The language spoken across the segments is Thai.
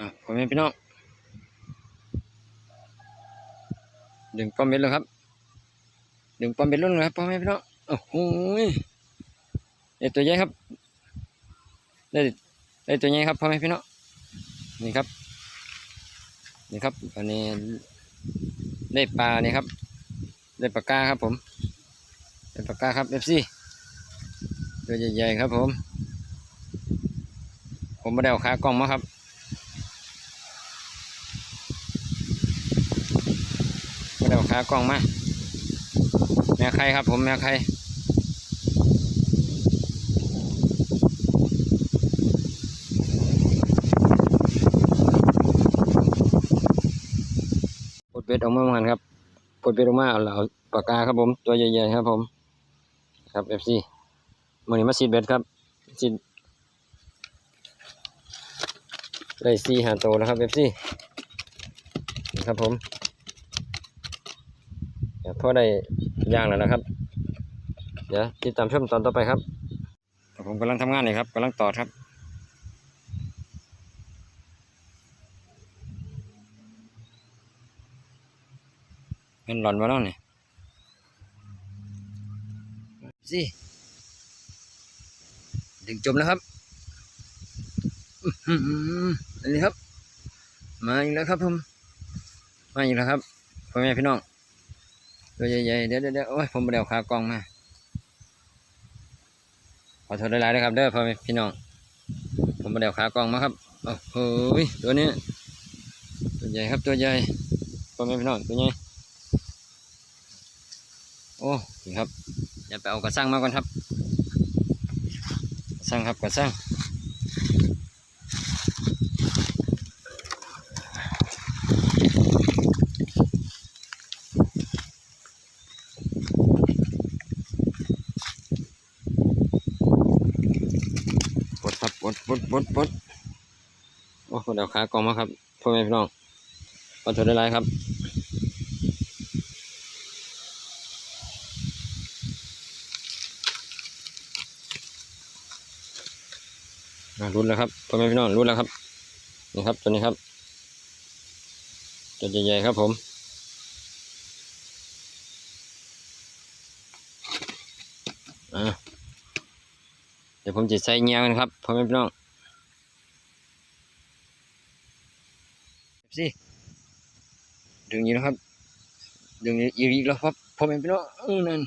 อะพ่อแม่พี่น้องดึงปอมเบ็ดแล้วครับ ดึงปอมเบ็ดลุ่นเลยครับพ่อแม่พี่น้องโอ้โหยได้ตัวใหญ่ครับได้ได้ตัวใหญ่ครับพ่อแม่พี่น้องนี่ครับนี่ครับอันนี้ได้ปลานี่ครับ ได้ปลากาครับ ผม ได้ปลากาครับเอฟซีตัวใหญ่ๆครับผม ผมม่ได้เอาขากล้องมาครับ ไม่ได้เอาขากล้องมาแม่ใครครับผมแม่ใครปลดเบ็ดออกมาเหมือนครับปลดเบ็ดออกมาเอาเหล่าปากกาครับผม ตัวใหญ่ๆครับผม ครับเอฟซีมือนี้มาซีดเบ็ดครับซีดได้สี่หาโตแล้วครับเอฟซีครับผม พอได้ย่างแล้วนะครับ เดี๋ยวติดตามชมตอนต่อไปครับ ผมกำลังทำงานเลยครับกำลังตอดครับเงินหล่อนมาแล้วเนี่ยสิดึงจมแล้วครับอืมอันนี้ครับ มาอีกแล้วครับผม มาอีกแล้วครับพ่อแม่พี่น้อง ตัวใหญ่ๆเดี๋ยวเดี๋ยวเดี๋ยวโอ้ยผมไม่ได้เอาขากล้องมาขอโทษหลายๆนะครับเด้อพ่อพี่น้อง ผมไม่ได้เอาขากล้องมาครับโอ้โหยตัวนี้ ตัวใหญ่ครับตัวใหญ่พ่อแม่พี่น้องตัวใหญ่โอ้นี่ครับอย่าไปเอากระสังมาก่อนครับกระสังครับกระสัง ปลดครั บปดปดโอ้โหเดี๋ยวขากองมาครับพ่อแม่พี่น้องขอโทษได้ไรครับอ่ารุนแล้วครับพ่อแม่พี่น้องรุนแล้วครับนี่ครับตัวนี้ครับตัวใหญ่ๆครับผมเดี๋ยวผมจะใส่เงี้ยกันครับพ่อแม่พี่น้อง สิดึงอยู่นะครับดึงอยู่อีกแล้วครับพ่อแม่พี่น้องเออนั่น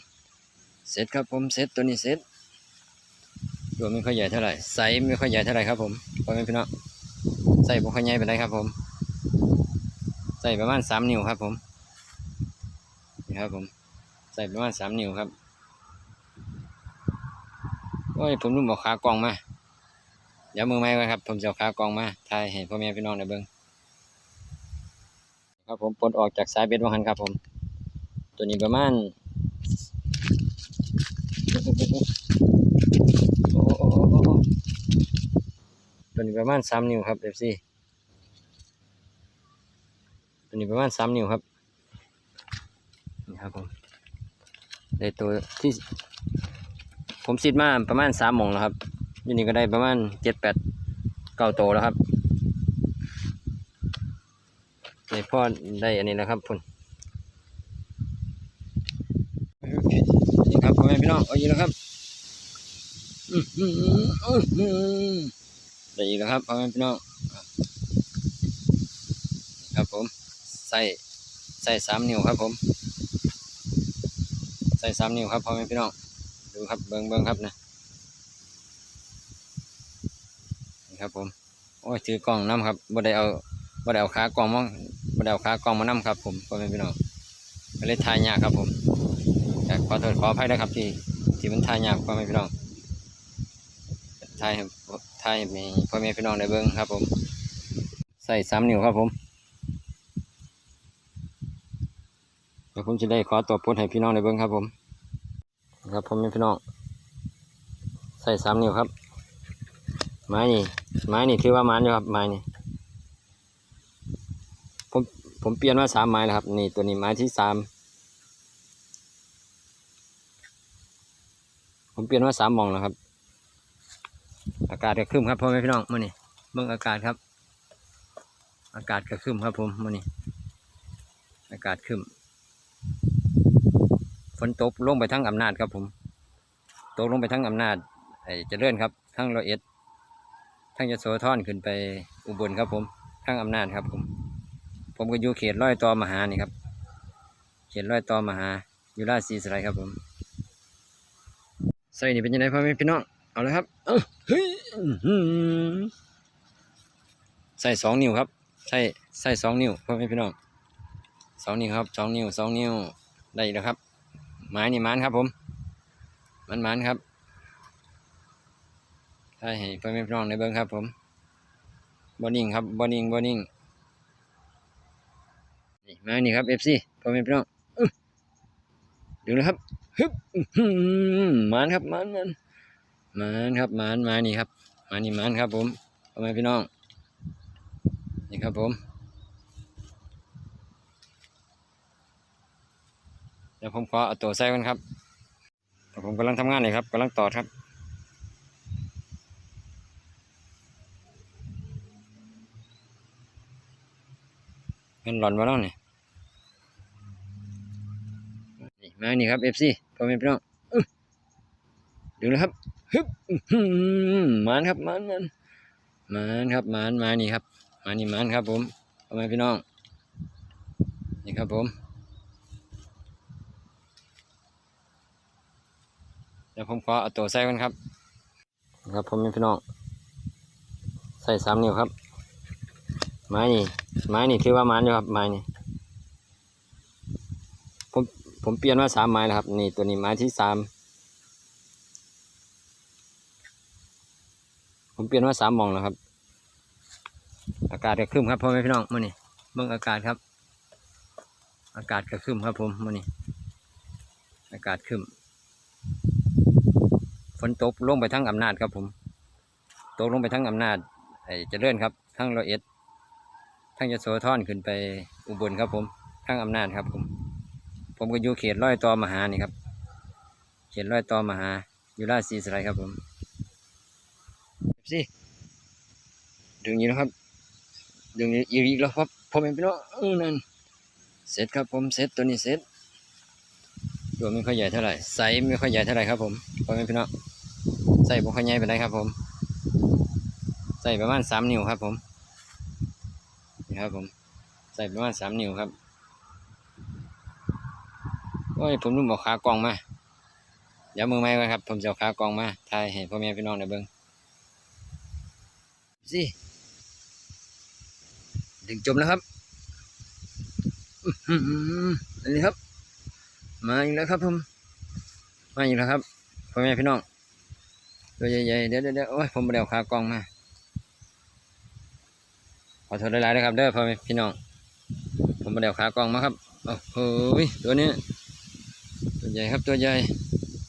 เสร็จครับผมเสร็จตัวนี้เสร็จตัวไม่ค่อยใหญ่เท่าไหร่ไซส์ไม่ค่อยใหญ่เท่าไหร่ครับผมพ่อแม่พี่น้องใส่บ่ค่อยใหญ่ไปเลยครับผมใส่ประมาณสามนิ้วครับ ผมนี่ครับผมใส่ประมาณสามนิ้วครับโอ้ยผมนุ่มบอกขากองมาเดี๋ยวมือไม้ไว้ครับ ผมจะเอาขากองมาถ่ายให้พ่อแม่พี่น้องได้เบิ่ง ครับผมปลดออกจากสายเบ็ดวังหันครับผม ตัวนี้ประมาณตัวนี้ประมาณสามนิ้วครับเอฟซีตัวนี้ประมาณสามนิ้วครับนี่ครับผมได้ตัวที่ผมซิดมาประมาณสามมงแล้วครับอยูนี่ก็ได้ประมาณเจ็ดแปดเก้าโตแล้วครับ ในพ่อได้อันนี้แล้วครับพุ่นนี่ครับพ่อแม่พี่น้องเอาอีกแล้วครับได้อีกแล้วครับพ่อแม่พี่น้องครับผมใส่ใส่สามนิ้วครับผม ใส่สามนิ้วครับพ่อแม่พี่น้องดูครับเบิ้งเบิ้งครับนะนี่ครับผมโอ้ยถือกล้องน้ำครับบ่ได้เอาบ่ได้เอาขากล้องมา บดเอาขากล้องมานํครับ ผมพ่อแม่พี่น้องก็เลยถ่ายยากครับผมแต่ขอโทษขออภัยนะครับ ที่ที่มันถ่ายยากพ่อแม่พี่น้องถ่ายให้ถ่ายให้พ่อแม่พี่น้องได้เบิ้งครับ ผม ใส่สามนิ้วครับผมเดี๋ยวผมจะได้ขอตัวโพสให้พี่น้องได้เบิ้งครับ ผมครับผมพี่น้องใส่สามนิ้วครับไม้นี่ไม้นี่ถือว่ามันอยู่ครับไม้นี่ ผมเปลี่ยนมาสามไม้แล้วครับ นี่ตัวนี้ไม้ที่สามผมเปลี่ยนมาสามมองแล้วครับ อากาศก็ครึ้มครับพ่อแม่พี่น้องมื่อนี้เบิ่งอากาศครับ อากาศก็ครึ้มครับ ผมมื้อนี้อากาศครึมฝนตกลงไปทั้งอำนาจครับ ผมตกลงไปทั้งอำนาจไอ้เจริญครับ ทั้งร้อยเอ็ดทั้งยโสธรขึ้นไปอุบลครับผมทั้งอำนาจครับผม ผมก็อยู่เขตร้อยต่อมหานี่ครับ เขตร้อยต่อมหาอยู่ราชสีสไลครับผมใส่นี่เป็นยังไงพ่อแม่พี่น้อง เอาเลยครับเฮ้ยใส่สองนิ้วครับ ใส่ใส่สองนิ้วพ่อแม่พี่น้องสองนิ้วครับสองนิ้วสองนิ้วได้อีกแล้วครับไม้นี่มันครับ ผม มันมันครับใช่ให้พ่อแม่พี่น้องในเบิ้งครับ ผมบอนิ่งครับบอนิ่งบอนิ่ง ม้นี่ครับเอฟซีพ่อแม่พี่น้องดึงเลยครับฮึบมันครับมันมันมันครับมันม้นี่ครับม้นี่มันครับ ผมพ่อแม่พี่น้อง นี่ครับผมเดี๋ยวผมขอเอาตัวใส่กันครับผมกำลังทำงานเลยครับกำลังต่อครับเงินหล่อนมาแล้วเนี่นี่ มานี่ครับเอฟซีพ่อแม่พี่น้องดึงเลยครับฮึบมันครับมันมันมันครับมันมานี่ครับมานี่มันครับ ผมพ่อแม่พี่น้องนี่ครับผมเดี๋ยวผมขอเอาตัวใส่กันครับ ครับผมมีพี่น้องใส่สามนิ้วครับไม้นี่ไม้นี่ถือว่ามันอยู่ครับไม้นี่ ผมเปลี่ยนมาสามไม้แล้วครับ นี่ตัวนี้ไม้ที่สามผมเปลี่ยนมาสามมองแล้วครับ อากาศก็ครึ้มครับพ่อแม่พี่น้องมื่อนี้เบิ่งอากาศครับ อากาศก็ครึ้มครับ ผมมื่อนี้อากาศครึ้มฝนตกลงไปทั้งอำนาจครับ ผมตกลงไปทั้งอำนาจไอ้เจริญครับ ทั้งร้อยเอ็ดทั้งยโสธรขึ้นไปอุบลครับผม ทั้งอำนาจครับผม ผมก็อยู่เขตร้อยต่อมหานี่ครับ เขตร้อยต่อมหา อยู่ราชสีสไลครับผมสิดึงนี้นะครับดึงนี้อีกแล้วครับผมเองพี่น้องเออนั่นเสร็จครับผมเสร็จตัวนี้เสร็จตัวไม่ค่อยใหญ่เท่าไหร่ไซส์ไม่ค่อยใหญ่เท่าไหร่ครับผมพ่อแม่พี่น้องไซส์ไม่ค่อยใหญ่ไปได้ครับ ผมใส่ประมาณสามนิ้วครับ ผมนี่ครับผมใส่ประมาณสามนิ้วครับ โอ้ยผมนุ่มบอกขากล้องมาเดี๋ยวมือไม้ไว้ครับ ผมจะเอาขากล้องมาถ่ายให้พ่อแม่พี่น้องได้เบิ่งสิดึงจมแล้วครับอื้อหืออันนี้ครับ มาอีกแล้วครับผมมาอีกแล้วครับพ่อแม่พี่น้องตัวใหญ่ๆเดี๋ยวเดี๋ยวเดี๋ยวโอ้ยผมไม่ได้เอาขากล้องมาขอโทษหลายๆนะครับเด้อพ่อแม่พี่น้องผมไม่ได้เอาขากล้องมาครับโอ้โหตัวนี้ ใหญ่ครับตัวใหญ่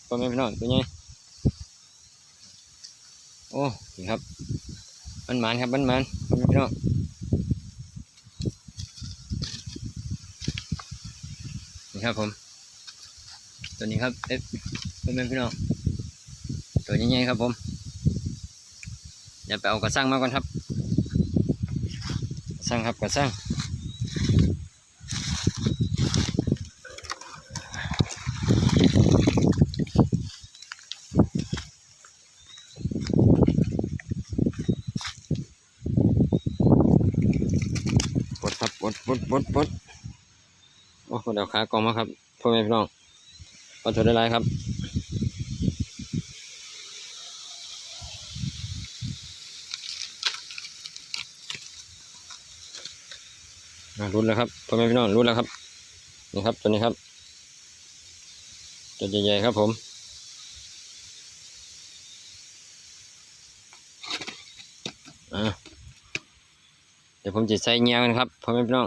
พ่อแม่พี่น้องตัวใหญ่โอ้นี่ครับ มันหมานครับ มันหมานพ่อแม่พี่น้องนี่ครับผม ตัวนี้ครับเอ๊ะเป็นแม่พี่น้องตัวใหญ่ๆครับผมเดี๋ยวไปเอากระสังมาก่อนครับ กระสังครับกระสังปล ดปดปดปดปดโอ้เดี๋ยวขากองมาครับพ่อแม่พี่น้องขอโทษได้ไรครับรุนแล้วครับพ่อแม่พี่น้องรุนแล้วครับนี่ครับตัวนี้ครับตัวใหญ่ๆครับผม อ่าเดี๋ยวผมจะใส่เงี้ยกันครับพ่อแม่พี่น้อง